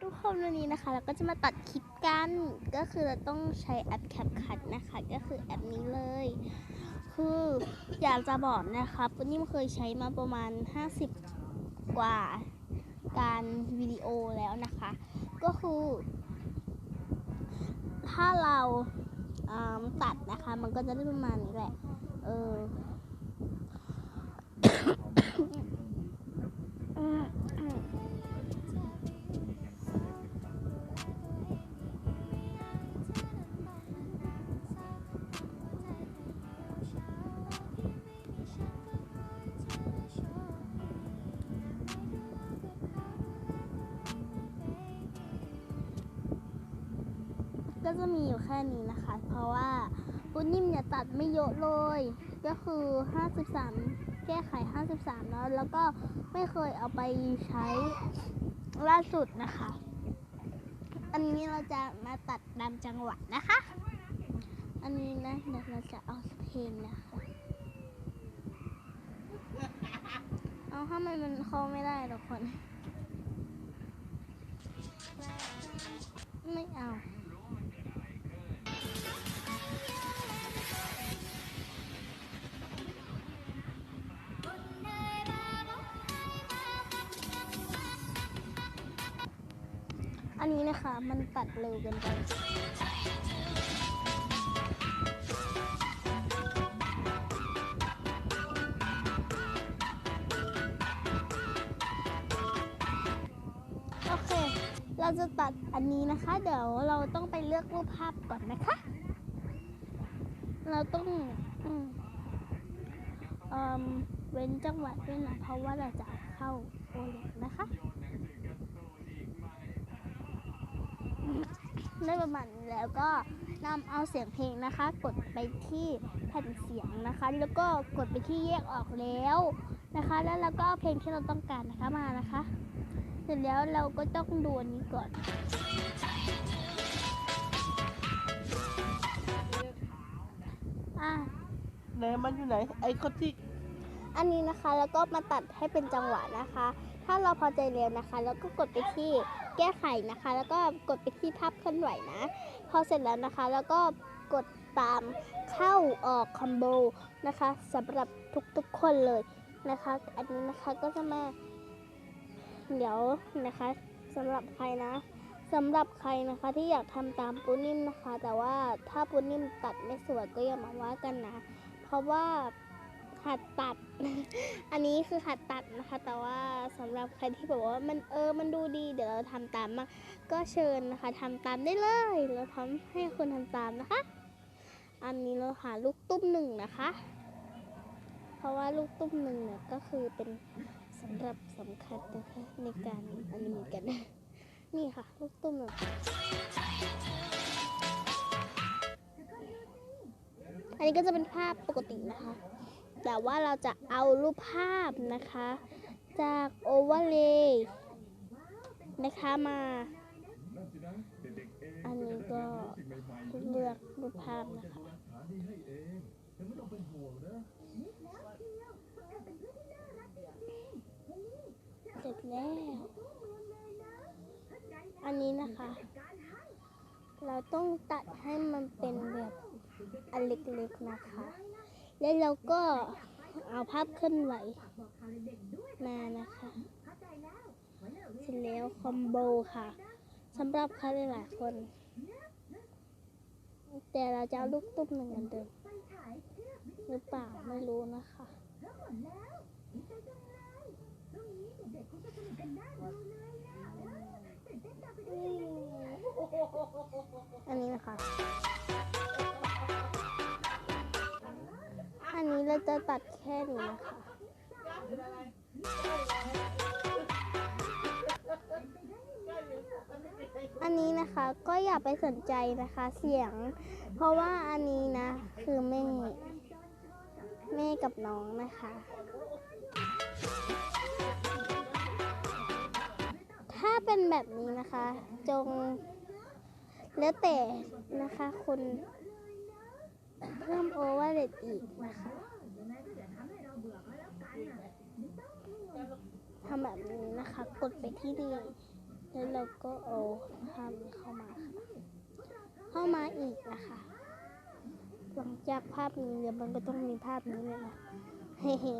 ทุกคนวันนี้นะคะ เราก็จะมาตัดคลิปกัน ก็คือเราต้องใช้แอป CapCut นะคะ ก็คือแอปนี้เลย คืออยากจะบอกนะคะปุ้นิ่มเคยใช้มาประมาณ 50 กว่าการวิดีโอแล้วนะคะ ก็คือ ถ้าเราอ่าตัดนะคะ มันก็จะได้ประมาณนี้แหละ เออ จะมีอยู่แค่นี้นะคะ เพราะว่าปุ้นนิ่มเนี่ยตัดไม่เยอะเลย ก็คือ 53 แก้ไข 53 แล้ว แล้วก็ไม่เคยเอาไปใช้ล่าสุดนะคะ อันนี้เราจะมาตัดตามจังหวะนะคะ อันนี้นะเดี๋ยวเราจะเอาเพลงนะคะ เอาทำไมมันเข้าไม่ได้ทุกคน ไม่เอา อันนี้นะคะมันตัดเร็วเกินไปโอเค เราจะตัดอันนี้นะคะ เดี๋ยวเราต้องไปเลือกรูปภาพก่อนนะคะ เราต้องเออเว้นจังหวะด้วยนะเพราะว่าเราจะเอาเข้าโอเล็กนะคะ ได้ประมาณนี้แล้วก็นำเอาเสียงเพลงนะคะ กดไปที่แผ่นเสียงนะคะ แล้วก็กดไปที่แยกออกแล้วนะคะ แล้วเราก็เอาเพลงที่เราต้องการนะคะมานะคะ เสร็จแล้วเราก็ต้องดูอันนี้ก่อนอะไหนมันอยู่ไหนไอ้คนที่อันนี้นะคะแล้วก็มาตัดให้เป็นจังหวะนะคะ ถ้าเราพอใจแล้วนะคะ แล้วก็กดไปที่แก้ไขนะคะ แล้วก็กดไปที่ภาพเคลื่อนไหวนะ พอเสร็จแล้วนะคะ แล้วก็กดตามเข้าออกคอมโบนะคะสำหรับทุกๆคนเลยนะคะ อันนี้นะคะก็จะมา เดี๋ยวนะคะสำหรับใครนะสำหรับใครนะคะที่อยากทำตามปูนิ่มนะคะ แต่ว่าถ้าปูนิ่มตัดไม่สวยก็อย่ามาว่ากันนะ เพราะว่า หัดตัด อันนี้คือหัดตัดนะคะ แต่ว่าสำหรับใครที่บอกว่ามันเออมันดูดี เดี๋ยวเราทำตามมาก็เชิญนะคะทำตามได้เลย เราทำให้คนทำตามนะคะ อันนี้เราหาลูกตุ้มหนึ่งนะคะ เพราะว่าลูกตุ้มหนึ่งเนี่ยก็คือเป็นสำหรับสำคัญนะคะในการอันนี้เหมือนกันนี่ค่ะ ลูกตุ้มหนึ่งอันนี้ก็จะเป็นภาพปกตินะคะ แต่ว่าเราจะเอารูปภาพนะคะ จากโอเวอร์เลย์นะคะมาอันนี้ก็เลือกรูปภาพนะคะเสร็จแล้ว อันนี้นะคะ เราต้องตัดให้มันเป็นแบบอันเล็กๆนะคะ แล้วเราก็เอาภาพเคลื่อนไหวมานะคะเสร็จแล้วคอมโบค่ะสำหรับใครหลายๆคน แต่เราจะเอาลูกตุ้มหนึ่งเหมือนเดิมหรือเปล่าไม่รู้นะคะอันนี้นะคะ นนี้เราจะตัดแค่นี้นะคะอันนี้นะคะก็อย่าไปสนใจนะคะเสียง เพราะว่าอันนี้นะ คือแม่แม่กับน้องนะคะ ถ้าเป็นแบบนี้นะคะ จงแล้วแต่นะคะคุณ เพิ่มโอเวอร์เลตอีกนะคะทำแบบนี้นะคะ กดไปที่เดียวแล้วเราก็เอาภาพนี้เข้ามาเข้ามาอีกนะคะ หลังจากภาพนี้เดี๋ยวมันก็ต้องมีภาพนี้เลยนะเฮ้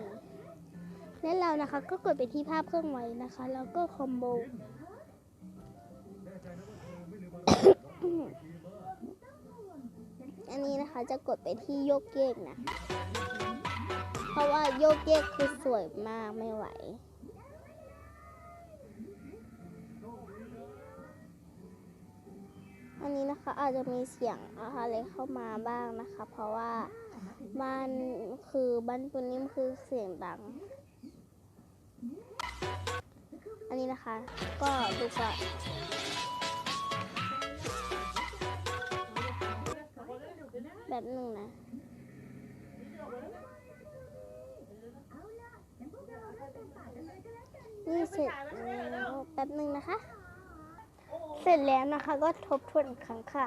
ๆแล้วเรานะคะ ก็กดไปที่ภาพเครื่องไหวนะคะ แล้วก็คอมโบ อันนี้นะคะจะกดไปที่โยกเยกนะ เพราะว่าโยกเยกคือสวยมากไม่ไหว อันนี้นะคะอาจจะมีเสียงอะไรเข้ามาบ้างนะคะ เพราะว่ามันคือบ้านปุนนิ่มคือเสียงดัง อันนี้นะคะ ก็ดูก่อน แบบหนึ่งนะนี่เสร็จแล้วแป๊บหนึ่งนะคะ เสร็จแล้วนะคะก็ทบทวนอีกครั้งค่ะ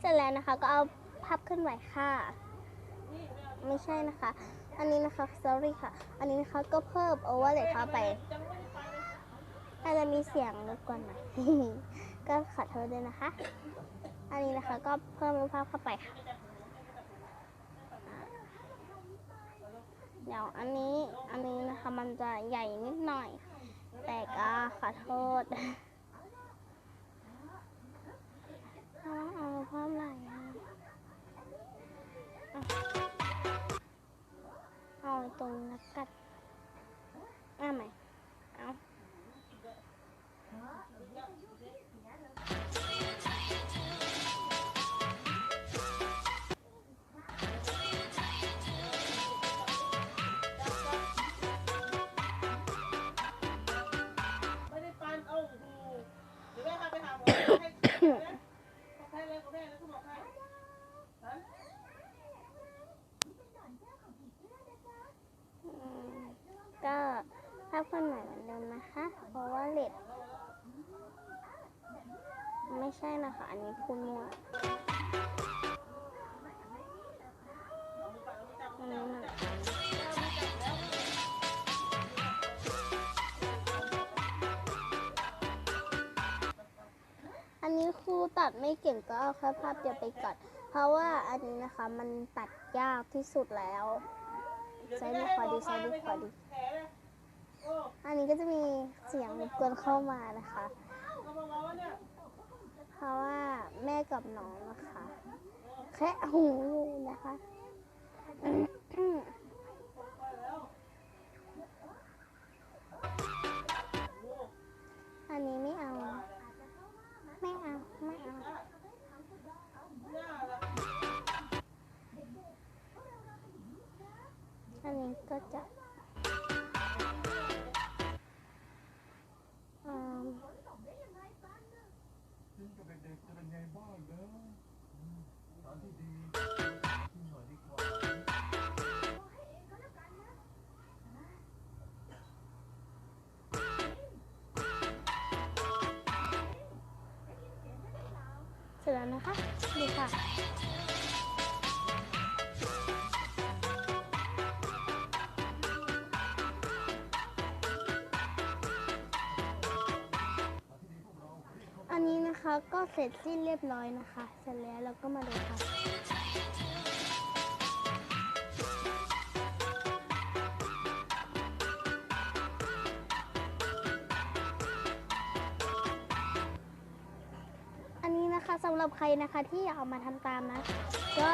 เสร็จแล้วนะคะก็เอาภาพเคลื่อนไหวค่ะ ไม่ใช่นะคะ อันนี้นะคะ sorry ค่ะ อันนี้นะคะก็เพิ่ม overlay เข้าไปอาจจะมีเสียงรบกวนหน่อยก็ขอโทษด้วยนะคะ อันนี้นะคะก็เพิ่มรูปภาพเข้าไปค่ะ เดี๋ยวอันนี้อันนี้นะคะมันจะใหญ่นิดหน่อย แต่ก็ขอโทษเอาเอาเพิ่มอะไรอะอะ เอาตรงาพเคลื่อนไหวเหมือนเดิมนะคะ เพราะว่าเลดไม่ใช่นะคะ อันนี้พูดมั่วอันนี้มันอันนี้ครูตัดไม่เก่งก็เอาแค่ภาพเดียวไปก่อน เพราะว่าอันนี้นะคะมันตัดยากที่สุดแล้ว ใช้ดีขอดีใช้ดีขอดี อันนี้ก็จะมีเสียงรบกวนเข้ามานะคะเนี่ยเพราะว่าแม่กับน้องนะคะ แค่หูอยู่นะคะ ร็จแล้วนะคะดูค่ะอันนี้นะคะก็เสร็จสิ้นเรียบร้อยนะคะ เสร็จแล้วเราก็มาดูค่ะ รับใครนะคะที่อยากเอามาทำตามนะ ก็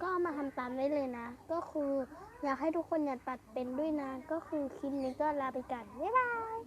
ก็เอามาทำตามได้เลยนะ ก็คืออยากให้ทุกคนอย่าตัดเป็นด้วยนะ ก็คือคลิปนี้ก็ลาไปกันบ๊ายบาย